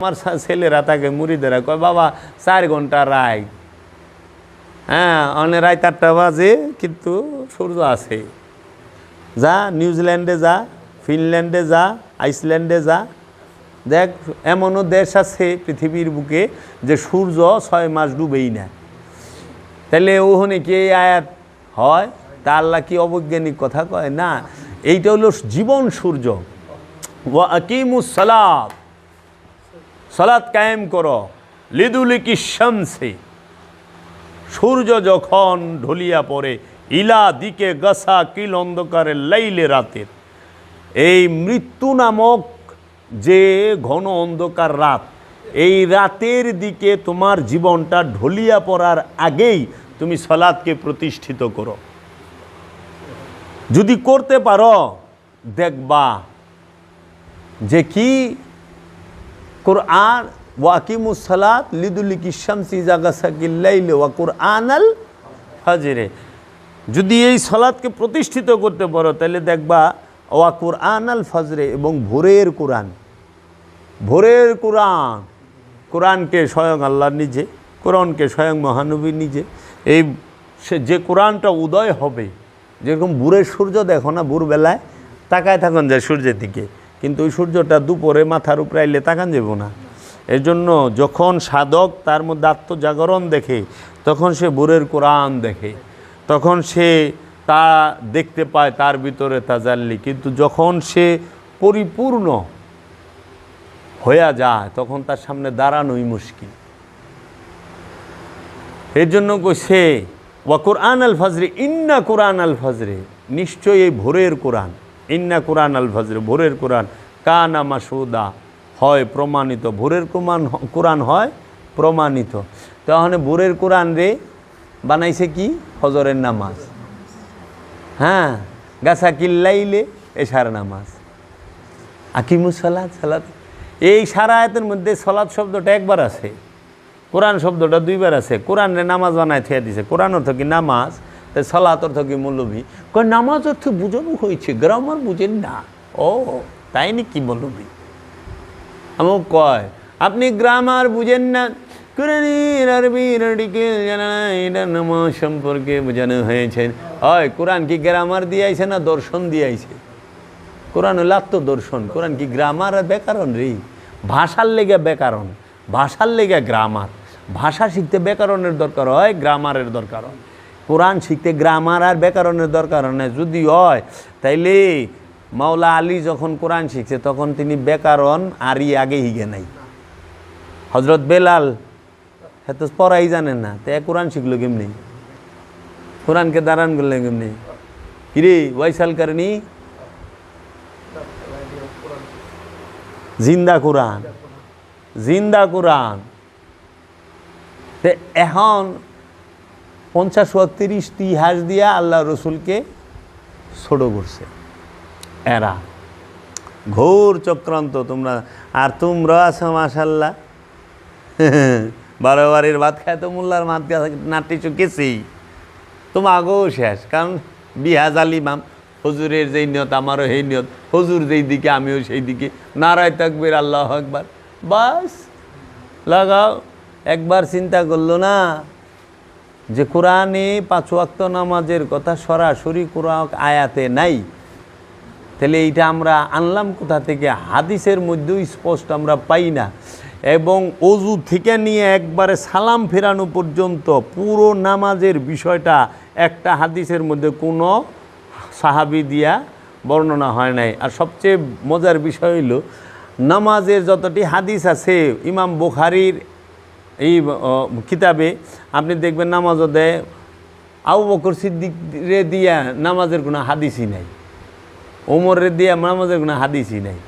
আমার ছেলেরা তাকে মুড়িদেরা কয়, বাবা, চার ঘণ্টা রায়। হ্যাঁ অনেক রায় চারটা বাজে, কিন্তু সূর্য আছে। যা, নিউজিল্যান্ডে যা, ফিনল্যান্ডে যা, আইসল্যান্ডে যা। দেখ, এমনও দেশ আছে পৃথিবীর বুকে যে সূর্য ছয় মাস ডুবেই না। তাহলে ওখানে কি আয়াত হয়? তা আল্লাহ কি অবৈজ্ঞানিক কথা কয়? না, এইটা হলো জীবন সূর্য। ওয়া আকিমুস সালাত। সালাত কায়েম করো। লিদুলিকি শামসে। সূর্য যখন ঢলিয়া পড়ে, ইলা দিকে গাছা কিল অন্ধকারে লাইলে রাতের। এই মৃত্যু নামক যে ঘন অন্ধকার রাত, এই রাতের দিকে তোমার জীবনটা ঢলিয়া পড়ার আগেই তুমি সলাদকে প্রতিষ্ঠিত করো। যদি করতে পারো, দেখবা যে কি কোরআন ওয়াকিমুসালাত লিদুলিকি শামসি জাগাসাকিল্লাইলে ওয়া কোরআন আল হাজরে যদি এই সলাদকে প্রতিষ্ঠিত করতে পারো তাহলে দেখবা ওয়া কোরআন আল ফজরে এবং ভোরের কোরআন ভোরের কোরআন কোরআনকে স্বয়ং আল্লাহ নিজে কোরআনকে স্বয়ং মহানবী নিজে এই সে যে কোরআনটা উদয় হবে যেরকম ভোরের সূর্য দেখো না ভোরবেলায় তাকায় থাকুন যায় সূর্যের দিকে কিন্তু ওই সূর্যটা দুপুরে মাথার উপরে আইলে তাকান যাব না। এর জন্য যখন সাধক তার মধ্যে আত্মজাগরণ দেখে, তখন সে ভোরের কোরআন দেখে, তখন সে তা দেখতে পায় তার ভিতরে তা তাজাল্লি। কিন্তু যখন সে পরিপূর্ণ হইয়া যায়, তখন তার সামনে দাঁড়ানোই মুশকিল। এর জন্য সে ওয়া কোরআন আল ফাজরে ইন্না কোরআন আল ফাজরে নিশ্চয়ই এই ভোরের কোরআন। ইন্না কোরআন আল ফজরে, ভোরের কোরআন। কানা মাসুদা, হয় প্রমাণিত। ভোরের কোরআন কোরআন হয় প্রমাণিত। তাহলে ভোরের কোরআন রে বানাইছে কি? ফজরের নামাজ। হ্যাঁ গাছা কিল্লাইলে এশার নামাজ। আকিমুস সালাদ সালাদ এই সারা আয়াতের মধ্যে সলাদ শব্দটা একবার আছে। কোরআন শব্দটা দুইবার আছে। কোরআনে নামাজ বানায় থিয়া দিছে। কোরআন অর্থ কি? নামাজ। তাই সলাত অর্থ কি মৌলভী? কয়, নামাজ অর্থ বুঝানো হয়েছে, গ্রামার বুঝেন না। ও, তাই নাকি মৌলভী? আমার কয়, আপনি গ্রামার বুঝেন না। নামাজ সম্পর্কে বোঝানো হয়েছে। হয়, কোরআন কি গ্রামার দিয়ে আইছে না দর্শন দিয়ে আইছে? কোরআন হলো আত্মদর্শন কোরআন কি গ্রামার আর ব্যাকরণ রে? ভাষার লেগে ব্যাকরণ, ভাষার লেগে গ্রামার। ভাষা শিখতে ব্যাকরণের দরকার হয়, গ্রামারের দরকার হয়। কোরআন শিখতে গ্রামার আর ব্যাকরণের দরকার হয় যদি হয়, তাইলে মাওলা আলী যখন কোরআন শিখছে, তখন তিনি ব্যাকরণ আরই আগে হিগে নাই। হজরত বেলাল হ্যাঁ তো পড়াই জানেন না, তো কোরআন শিখলো কেমনি? কোরআনকে দাঁড়ান করলে কেমনি? কিরে ওয়াইসাল কারণী? জিন্দা কোরআন জিন্দা কোরআন। এখন পঞ্চাশ তিরিশ ইতিহাস দিয়া আল্লাহ রসুলকে ছোট করছে। এরা। ঘোর চক্রান্ত তোমরা। আর তোমরা আছো মাসাল্লাহ বারো বাড়ির ভাত খায় তো মোল্লার মাত নাটি চুকেছি তোমার আগেও শেষ, কারণ বিহাজ আলিমাম হজুরের যেই নিয়ত, আমারও সেই নিয়ত। হজুর যেই দিকে, আমিও সেই দিকে। নারায় থাকবের আল্লাহ একবার বাস, লাগাও। একবার চিন্তা করল না। যে কোরআনে পাঁচ ওয়াক্ত নামাজের কথা সরাসরি কোরআন আয়াতে নাই, তাহলে এইটা আমরা আনলাম কোথা থেকে? হাদিসের মধ্যেও স্পষ্ট আমরা পাই না। এবং অজু থেকে নিয়ে একবারে সালাম ফেরানো পর্যন্ত পুরো নামাজের বিষয়টা একটা হাদিসের মধ্যে কোনো সাহাবি দিয়া বর্ণনা হয় নাই। আর সবচেয়ে মজার বিষয় হইল, নামাজের যতটি হাদিস আছে, ইমাম বুখারির এই কিতাবে আপনি দেখবেন নামাজও দেয়। আবু বকর সিদ্দিক রে দিয়া নামাজের কোনো হাদিসই নাই। ওমরের দিয়া নামাজের কোনো হাদিসই নাই।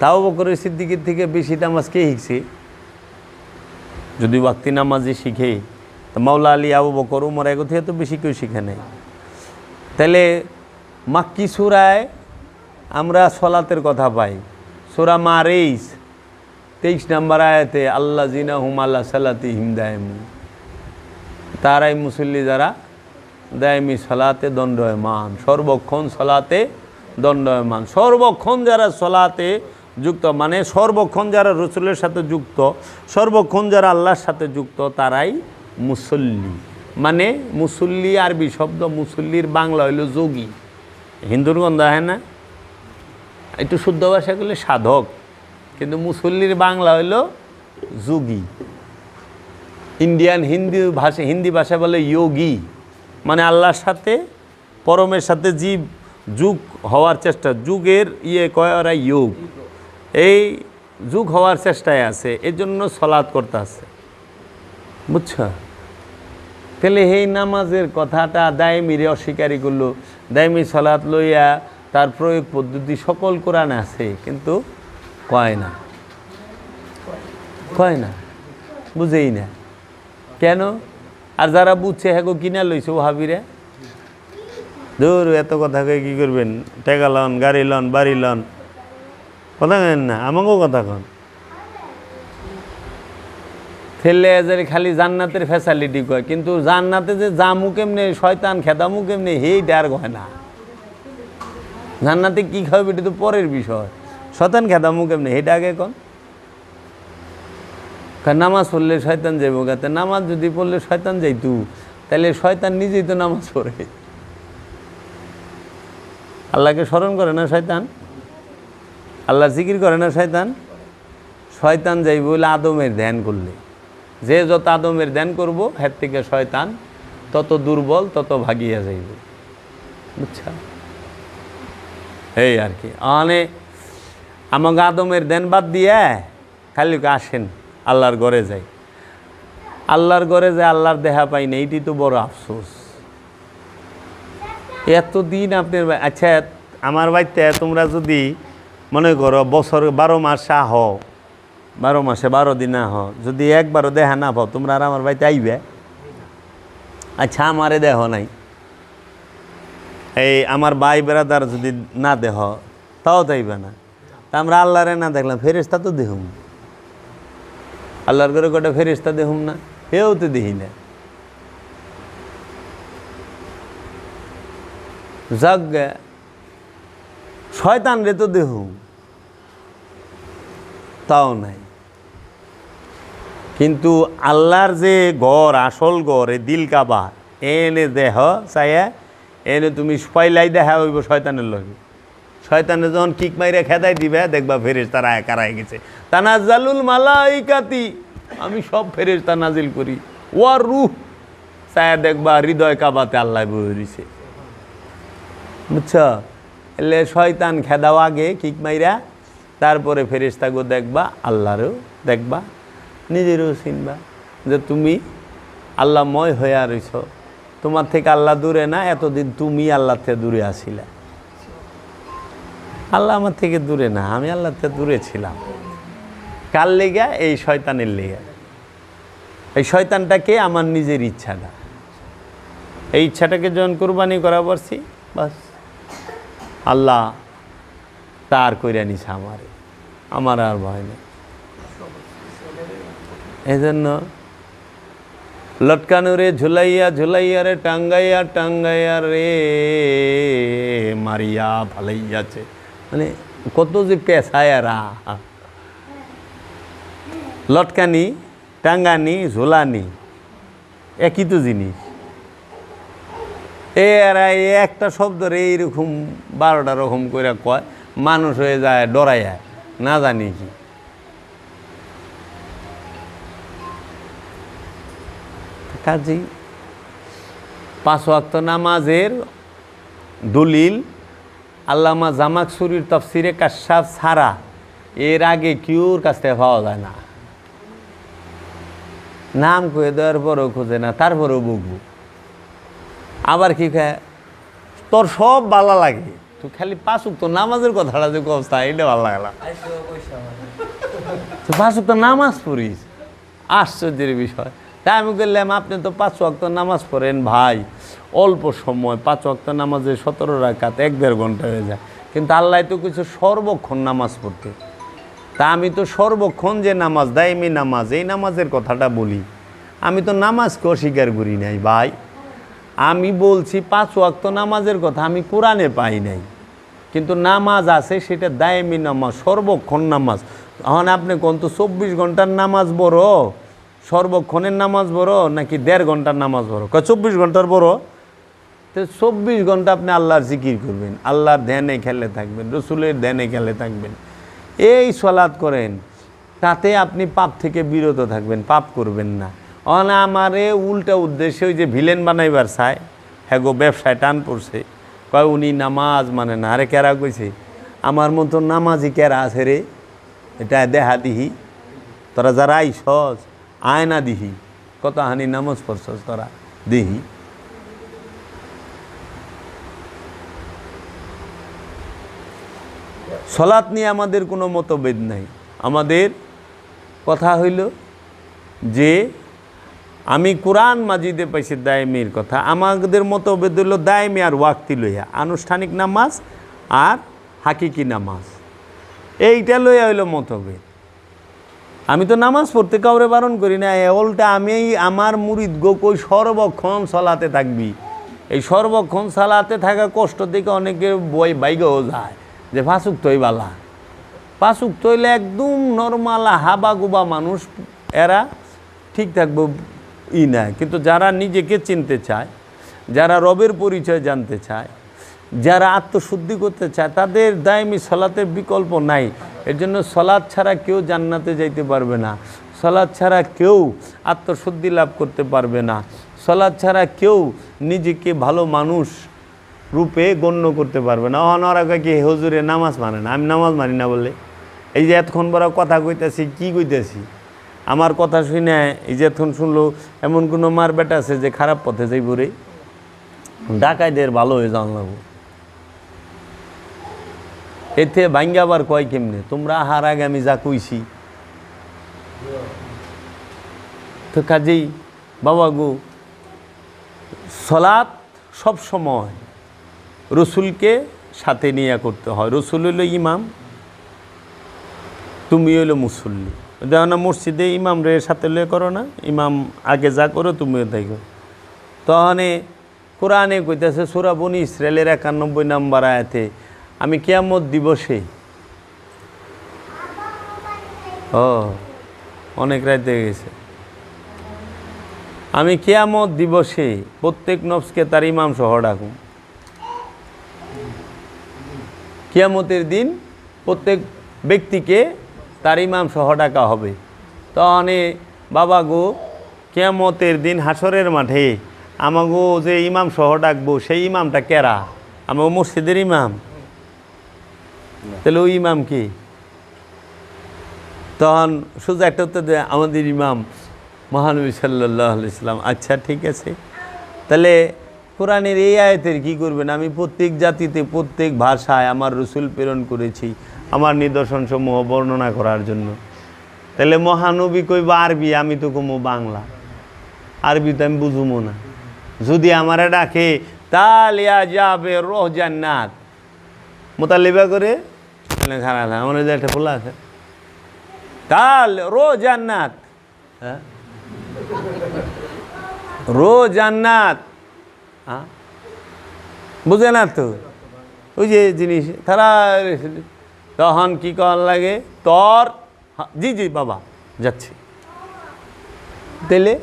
তাও বকরের সিদ্দিকের থেকে বেশি নামাজ কে শিখছে? যদি ওয়াক্তি নামাজে শিখে, তো মাওলা আলী, আবু বকর উমর এগো থেকে তো বেশি কেউ শিখে নেই। তাহলে মাক্কি সুরায় আমরা সলাতের কথা পাই। সুরা মারেইস তেইশ নাম্বার আয়াতে আল্লাহ জিনা হুম আল্লাহ সালাতি হিমদায়মু তারাই মুসল্লি যারা দায়মি সলাতে দণ্ডয়মান, সর্বক্ষণ সলাতে দণ্ডয়মান। সর্বক্ষণ যারা সলাতে যুক্ত মানে সর্বক্ষণ যারা রসুলের সাথে যুক্ত, সর্বক্ষণ যারা আল্লাহর সাথে যুক্ত, তারাই মুসল্লি। মানে মুসল্লি আরবি শব্দ, মুসল্লির বাংলা হইল যোগী। হিন্দুর গন্ধ হয় না? একটু শুদ্ধ ভাষা করলে সাধক। কিন্তু মুসল্লির বাংলা হইল যোগী। ইন্ডিয়ান হিন্দি ভাষা হিন্দি ভাষা বলে যোগী। মানে আল্লাহর সাথে, পরমের সাথে জীব, যুগ হওয়ার চেষ্টা। যুগের ইয়ে কয় ওরা? যোগ। এই যুগ হওয়ার চেষ্টায় আছে এর জন্য সলাৎ করতে আছে। বুঝছ? তাহলে এই নামাজের কথাটা দায়মিরে অস্বীকারী করল। দায়মি সলাৎ লইয়া তার প্রয়োগ পদ্ধতি সকল কোরআন আছে, কিন্তু কয় না? কয় না? বুঝেই না। কেন? আর যারা বুঝছে হ্যাঁ কিনা লইছে ও হাবিরে দূর এত কথা কয়ে কী করবেন? টেকা লন, গাড়ি লন, বাড়ি লন। কথা কেন না, আমাকেও কথা কন। ফেললে এদের খালি জান্নাতের ফ্যাসালিটি কয়, কিন্তু জান্নাতে যে জামু কেমনে, শয়তান খেদামু কেমনে হেইটা আর কয় না। জান্নাতে কী খাবে এটা তো পরের বিষয়। শয়তান খেদামু কেমনে? হেইটা আগে কন? কারণ নামাজ পড়লে শয়তান যাইব গাতে নামাজ যদি পড়লে শয়তান যাইতু তাহলে শয়তান নিজেই তো নামাজ পড়ে। আল্লাহকে স্মরণ করে না শয়তান? আল্লাহ জিকির করে না শয়তান? শয়তান যাইব বলে আদমের ধ্যান করলে। যে যত আদমের ধ্যান করব, হের থেকে শয়তান তত দুর্বল, তত ভাগিয়া যাইব। বুঝছা? এই আর কি। মানে আমাকে আদমের ধ্যান বাদ দিয়ে খালি আসেন, আল্লাহর ঘরে যাই। আল্লাহর ঘরে যে আল্লাহর দেহা পাই না এইটি তো বড় আফসোস। এতদিন আপনার বা- আচ্ছা আমার বাড়িতে তোমরা যদি মনে করো বছর বারো মাস আহ, বারো মাসে বারো দিন আহ, যদি একবারও দেখা না পাও, তোমরা আর আমার বাড়িতে আইবে? আচ্ছা আমারে দেহ নাই। এই আমার ভাই বেড়াদার যদি না দেহ, তাও তাইবে না। তা আমরা আল্লাহরে না দেখলাম ফেরেস্তা তো দেহুম। আল্লাহর করে কটা ফেরেস্তা দেহুম না? হেও তো দেখি না। গে, শয়তান রে তো দেহ তাও নাই। কিন্তু আল্লাহর যে গড় আসল গড় এ দিল কাবা এনে দেহ চাইয়া এনে তুমি পয়লাই দেখা হইব শয়তানের লগে। শয়তানে যখন কিক মাইরে খেদাই দিবে, দেখবা ফেরেস তারা কারাই গেছে। তানাজালুল মালাইকাতি, আমি সব ফেরেস তা নাজিল করি। ওয়ার রুহ চায়া দেখবা হৃদয় কাবাতে আল্লাহ রইছে বুঝছ? এলে শয়তান খেদাও আগে কিক মাইরা, তারপরে ফেরিস্তাগো দেখবা, আল্লাহরও দেখবা, নিজেরও চিনবা যে তুমি আল্লাহময় হয়ে রইছ। তোমার থেকে আল্লাহ দূরে না, এতদিন তুমি আল্লাহ থেকে দূরে আসিলা। আল্লাহ আমার থেকে দূরে না, আমি আল্লাহ থেকে দূরে ছিলাম। কার লেগা? এই শয়তানের লেগা। এই শয়তানটাকে আমার নিজের ইচ্ছাটা। এই ইচ্ছাটাকে যখন কোরবানি করা পারছি বাস। আল্লাহ তার কইরা নিছে আমার। আমার আর ভয় নেই। এই জন্য লটকানো রে, ঝুলাইয়া ঝুলাইয়া রে, টাঙ্গাইয়া টাঙ্গাইয়া রে, মারিয়া ফালাইয়াছে। মানে কত যে পেশায় রা লটকানি, টাঙ্গানি, ঝোলানি, একই তো জিনিস। এরা একটা শব্দ রে এইরকম বারোটা রকম করে কয়, মানুষ হয়ে যায় ডরাইয়া না জানি কি। কাজেই পাঁচ ওয়াক্ত নামাজের দলিল আল্লামা জামাকসুরির তফসিরে কাশাফ ছাড়া এর আগে কিউর কাছ থেকে পাওয়া যায় না। নাম কয়ে দেওয়ার পরেও খোঁজে না তারপরেও বুকবু। আবার কি খায় তোর সব ভালো লাগে তুই খালি পাঁচুক তো নামাজের কথাটা যে কস্তা এটা ভালো লাগলা তুই পাঁচুক তো নামাজ পড়িস আশ্চর্যের বিষয়। তাই আমি বললাম, আপনি তো পাঁচ ওয়াক্ত নামাজ পড়েন ভাই। অল্প সময়, পাঁচ ওয়াক্ত নামাজে সতেরো রাখাত এক দেড় ঘণ্টা হয়ে যায়। কিন্তু আল্লাহ তো কিছু সর্বক্ষণ নামাজ পড়তে। তা আমি তো সর্বক্ষণ যে নামাজ দায়মি নামাজ, এই নামাজের কথাটা বলি। আমি তো নামাজকে অস্বীকার করি নাই ভাই। আমি বলছি, পাঁচ ওয়াক্ত নামাজের কথা আমি কোরআনে পাই নাই। কিন্তু নামাজ আছে, সেটা দায়মি নামাজ, সর্বক্ষণ নামাজ। এখন আপনি কোন তো চব্বিশ ঘণ্টার নামাজ বড় সর্বক্ষণের নামাজ বড় নাকি দেড় ঘণ্টার নামাজ বড় কয়, চব্বিশ ঘণ্টার বড় তো চব্বিশ ঘণ্টা আপনি আল্লাহর জিকির করবেন, আল্লাহর ধ্যানে খেলে থাকবেন, রসুলের ধ্যানে খেলে থাকবেন। এই সলাদ করেন, তাতে আপনি পাপ থেকে বিরত থাকবেন, পাপ করবেন না। অন আমারে উল্টা উদ্দেশ্যে ওই যে ভিলেন বানাইবার চায় হ্যাঁ গো, ব্যবসায় টান পড়ছে। কয়, উনি নামাজ মানে না। আরে কেরা কইছে? আমার মতো নামাজি কেরা আছে রে? এটা দেহা দিহি। তোরা যারা আইসস আয়না দিহি। কত হানি পড়ছস তোরা? দিহি। সলাৎ নিয়ে আমাদের কোনো মতভেদ নাই। আমাদের কথা হইল যে, আমি কোরআন মাজিদে পাইছি দায়মির কথা। আমাদের মতভেদ হইল দায়মি আর ওয়াক্তি লইয়া। আনুষ্ঠানিক নামাজ আর হাকিকি নামাজ। এইটা লইয়া হইল মতভেদ। আমি তো নামাজ পড়তে কাউরে বারণ করি না, এ উল্টা আমি আমার মুরিদ গো কই সর্বক্ষণ সলাতে থাকবি। এই সর্বক্ষণ সালাতে থাকা কষ্ট থেকে অনেকে বই বাইগেও যায় যে ফাঁসুক তৈ বালা। পাঁচুক তৈলে একদম নর্মাল হাবা গুবা মানুষ, এরা ঠিক থাকবে, ই না। কিন্তু যারা নিজেকে চিনতে চায়, যারা রবের পরিচয় জানতে চায়, যারা আত্মশুদ্ধি করতে চায়, তাদের দায়মি সলাতের বিকল্প নাই। এর জন্য সলাদ ছাড়া কেউ জান্নাতে যাইতে পারবে না। সলাদ ছাড়া কেউ আত্মশুদ্ধি লাভ করতে পারবে না। সলাদ ছাড়া কেউ নিজেকে ভালো মানুষ রূপে গণ্য করতে পারবে না। অনারা কি হজুরে নামাজ মানে না? আমি নামাজ মানি না বলে এই যে এতক্ষণ বড় কথা কইতেছি, কি কইতেছি? আমার কথা শুনে এই যে এতক্ষণ শুনলো, এমন কোনো মার বেটা আছে যে খারাপ পথে যাইব রে? ডাকাইদের ভালো হয়ে যাওয়া লাগবো। এতে ভাঙ্গাবার কয় কেমনে? তোমরা হার আগে আমি যা কইছি। তো কাজেই, বাবা গো, সলাৎ সব সময় রসুলকে সাথে নিয়ে করতে হয়। রসুল হইল ইমাম, তুমি হইল মুসল্লি। দেখো না, মসজিদে ইমাম রে সাথে লয়ে করো না, ইমাম আগে যা করো, তুমিও তাই করো। তহনে কোরআনে কইতেছে সুরাবনি ইসরায়েলের একানব্বই নাম্বার আয়াতে আমি কেয়ামত দিবসে। ও, অনেক রাইতে গেছে। আমি কেয়ামত দিবসে প্রত্যেক নফসকে তার ইমাম সহ ডাকুম। কিয়ামতের দিন প্রত্যেক ব্যক্তিকে তার ইমাম সহ ডাকা হবে। তহনে বাবা গো, কেয়ামতের দিন হাসরের মাঠে আমাগো যে ইমাম সহ ডাকবো, সেই ইমামটা কেরা? আমার মসজিদের ইমাম। তাহলে ওই ইমাম কি? তখন সোজা একটা উত্তর দেয়, আমাদের ইমাম মহানবী সাল্লাহ ইসলাম আচ্ছা ঠিক আছে। তাহলে কোরআনের এই আয়তের কি করবেন? আমি প্রত্যেক জাতিতে, প্রত্যেক ভাষায় আমার রসুল প্রেরণ করেছি, আমার নিদর্শন সমূহ বর্ণনা করার জন্য। তাহলে মহানবী কইব, আরবি, আমি তো কমো বাংলা। আরবি তো আমি বুঝুমো না। যদি আমারে ডাকে তালিয়া যাবে রোহ জান্নাত। মোতালিবা করে। একটা খোলা আছে। তাল রো জান্নাত হ্যাঁ? রো জান্নাত হ্যাঁ? বুঝে না তো? ওই যে জিনিস, তারা তখন কি করার লাগে? তর জি জি, বাবা, যাচ্ছি। তাইলে?